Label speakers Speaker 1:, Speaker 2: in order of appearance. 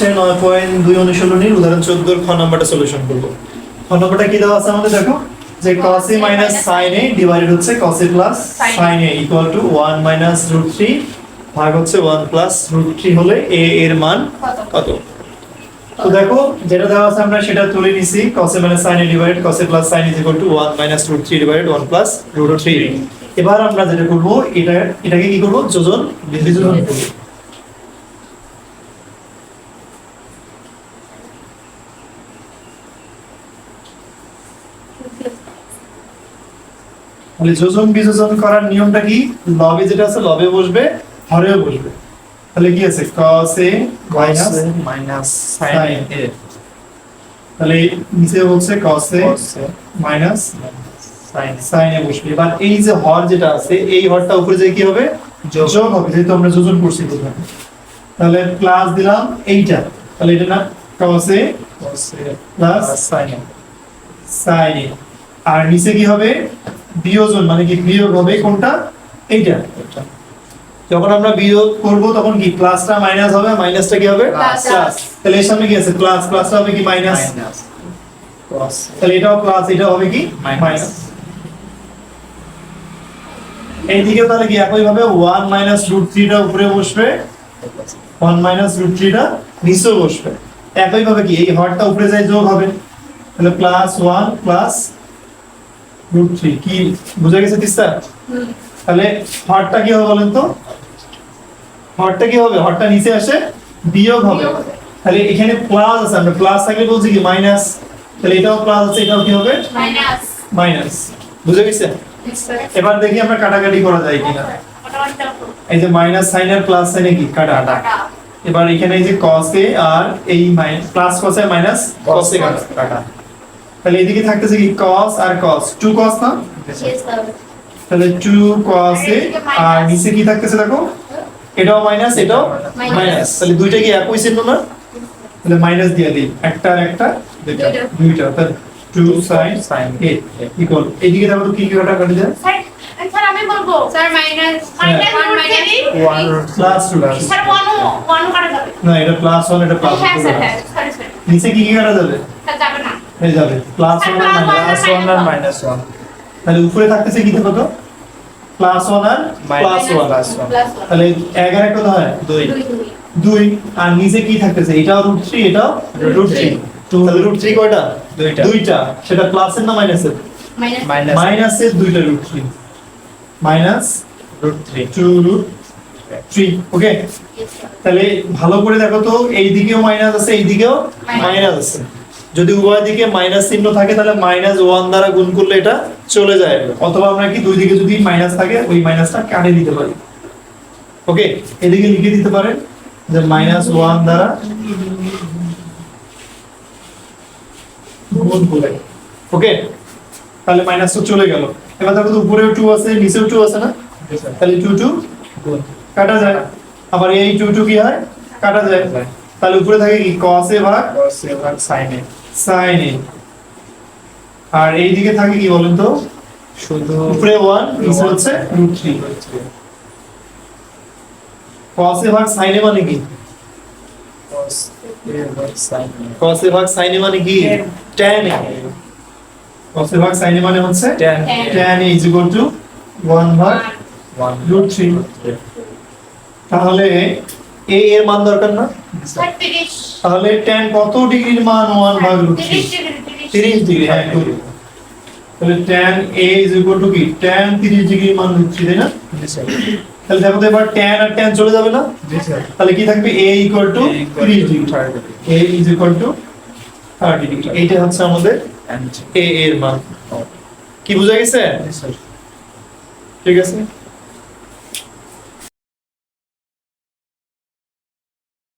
Speaker 1: হচ্ছে নয় পয়েন্ট দুই অনুশীলনীর উদাহরণ চোদ্দোর খ নম্বরটা সলিউশন করব খ নম্বরটা কি দেওয়া আছে আমাদের? দেখো যে cos a minus sin a divided হচ্ছে cos a plus
Speaker 2: Sin A।
Speaker 1: Equal to 1 minus root three ভাগ হচ্ছে 1 প্লাস রুট থ্রি হলে a এর মান কত? তো দেখো যেটা দেওয়া আছে আমরা সেটা তুলে নিছি। cos a minus sin a divided cos a plus sin is equal to 1 minus root three divided 1 plus root three এবার আমরা যেটা করব এটা এটাকে কি করব? যোজন বিযোজন করব। তাহলে যোজন বিযোজন করার নিয়মটা কি? লবে যেটা আছে লবে বসবে হরেও বসবে। তাহলে কি আছে? cos a minus
Speaker 3: minus
Speaker 1: sin a। তাহলে নিচে হচ্ছে cos a minus
Speaker 3: sine
Speaker 1: sin a বসবে। এবার এই যে হর যেটা আছে এই হরটা উপরে যে কি হবে?
Speaker 3: যোগ।
Speaker 1: হবে যেহেতু আমরা যোজন করছি প্রথমে তাহলে প্লাস দিলাম এইটা। তাহলে এটা না cos a plus
Speaker 3: sine
Speaker 1: sin a আর নিচে কি হবে? বিয়োজন মানে কি বিয়োগ হবে? কোনটা? এইটা। যখন আমরা বিয়োগ করব তখন কি? প্লাসটা মাইনাস হবে মাইনাসটা কি হবে। প্লাস। তাহলে এর সামনে কি আছে? প্লাস। প্লাসটা হবে কি? মাইনাস। তাহলে এটাও প্লাস এটাও হবে কি। মাইনাস। এইদিকে তাহলে কি? একই ভাবে 1 মাইনাস রুট থ্রিটা উপরে বসবে 1 মাইনাস রুট থ্রিটা নিচে বসবে। একই ভাবে কি? এই হরটা উপরে যায় যোগ হবে। তাহলে প্লাস 1 প্লাস রুট থ্রি কি বুঝা গেছে তিস্তা? তাহলে হরটা কি হবে বলেন তো? হরটা কি হবে? হরটা নিচে আসে বিয়োগ হবে। তাহলে এখানে প্লাস আছে আমরা প্লাস থাকলে বলছি কি? মাইনাস তাহলে এটাও প্লাস আছে এটাও কি হবে?
Speaker 2: মাইনাস
Speaker 1: মাইনাস বুঝে গেছে? এবার দেখি আমরা কাটাকাটি করা যায় কিনা। এই যে মাইনাস সাইন আর প্লাস সাইনে কি? কাটা এবার এখানে এই যে cos a আর এই minus plus cos a minus cos a কাটা।
Speaker 3: কাটা।
Speaker 1: তাহলে এদিকে থাকতেছে কি cos আর cos? 2 cos না? তাহলে 2 cos a আর নিচে কি থাকতেছে দেখো? এটাও মাইনাস এটাও মাইনাস তাহলে দুইটা কি একই চিহ্ন না? তাহলে মাইনাস দিয়ে দিই। একটা আর একটা দুইটা
Speaker 2: দুইটা।
Speaker 1: তাহলে 2 sin
Speaker 3: সাইন
Speaker 1: a ইকুয়াল এইদিকে দেখো তো কি কি কাটা কাটি যায়?
Speaker 4: স্যার আমি বলব।
Speaker 2: Sir minus
Speaker 4: minus
Speaker 2: one
Speaker 4: root
Speaker 2: minus
Speaker 4: three
Speaker 3: one
Speaker 1: plus two
Speaker 4: sir ওয়ানও ওয়ানও কাটা যাবে।
Speaker 1: না এটা প্লাস 1 এটা প্লাস
Speaker 4: হ্যাঁ স্যার
Speaker 1: 2
Speaker 4: হ্যাঁ
Speaker 1: নিচে কি কি কাটা যাবে?
Speaker 4: স্যার যাবে।
Speaker 1: প্লাস 1 আর মাইনাস
Speaker 3: প্লাস ওয়ান আর মাইনাস ওয়ান
Speaker 1: তাহলে উপরে থাকতেছে কি থাকতো প্লাস 1 আর প্লাস 1
Speaker 3: প্লাস ওয়ান
Speaker 1: তাহলে 11 কত হয়?
Speaker 3: দুই।
Speaker 2: দুই দুই।
Speaker 1: 2 আর নিচে কি থাকতেছে? এটাও রুট 3 এটাও রুট
Speaker 3: root
Speaker 1: 3 তাহলে রুট 3 কয়টা?
Speaker 3: দুইটা।
Speaker 1: দুইটা। সেটা প্লাসের না মাইনাসের
Speaker 2: মাইনাস
Speaker 3: মাইনাস
Speaker 1: মাইনাসের দুইটা root 3 minus
Speaker 3: root three
Speaker 1: 2 root 3 okay তাহলে ভালো করে দেখো তো এই দিকেও মাইনাস আছে এই দিকেও মাইনাস আছে। যদি উভয় দিকে মাইনাস চিহ্ন থাকে, তাহলে মাইনাস ওয়ান দ্বারা গুণ করলে এটা চলে যায়। অথবা আমরা কি দুই দিকে যদি মাইনাস থাকে, ওই মাইনাসটা কাটে দিতে পারি। ওকে এদিকে লিখে দিতে পারেন যে মাইনাস ওয়ান দ্বারা গুণ করে। ওকে তাহলে মাইনাস তো চলে গেল। এবার দেখো উপরেও টু আছে, নিচেও টু আছে না? তাহলে টু টু কাটা যায় আবার এই টু টু কি হয়? কাটা যায়। তাহলে উপরে থাকে কি? a ভাগ
Speaker 3: cos
Speaker 1: সাইন এ আর এই দিকে থাকে কি বলেন তো?
Speaker 3: শুধু
Speaker 1: উপরে 1 নিচে হচ্ছে √3 cos এ ভাগ sin এ মানে কি?
Speaker 3: Cos এ ভাগ sin
Speaker 1: এ মানে কি? Tan এ cos এ ভাগ sin এ মানে হচ্ছে
Speaker 3: tan
Speaker 1: tan is equal 1 ভাগ 1 √3 তাহলে a এর মান দরকার না? তাহলে tan কত ডিগ্রির মান 1 ভাগ রুট 3
Speaker 4: তিরিশ ডিগ্রি
Speaker 1: 30 ডিগ্রি হ্যাঁ good। তাহলে tan a is equal to কি? tan 30 ডিগ্রি মান হচ্ছে তাই না? তাহলে দেখো তো এবার tan আর tan চলে যাবে না? তাহলে কি থাকবে? A equal to 30 degree. a is equal to 30 degree. এইটা হচ্ছে আমাদের a এর মান। কি বোঝা গেছে? ঠিক আছে?